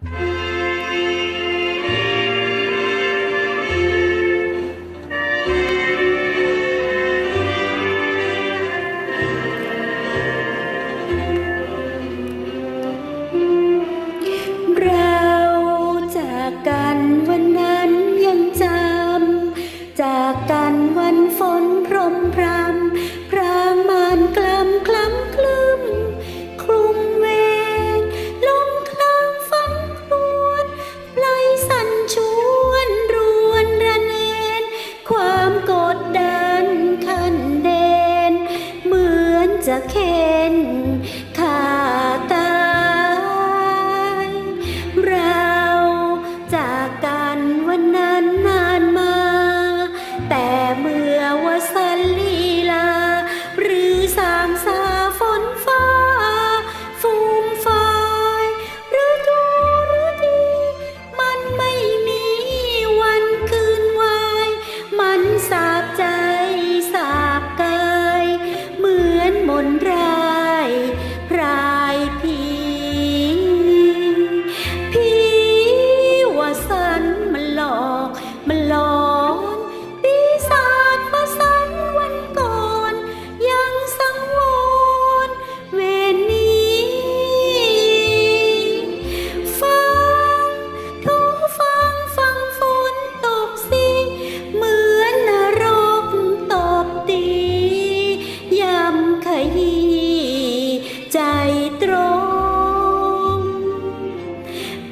เราจากกันวันนั้น จะเข็นข้าตายเราจากกันวันนั้น ใจตรง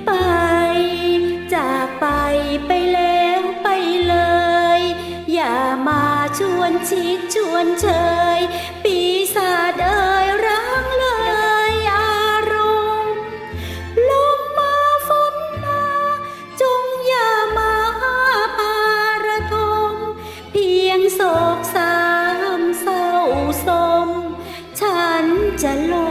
ไปจากไปไปแล้วไปเลย อย่ามาชวนชิดชวนเชย ปีศาจเอ่ยรังเลยอารมณ์ลมมาฝนมา จงอย่ามาปาระทมเพียงโศกสามเศร้าสม ฉันจะลง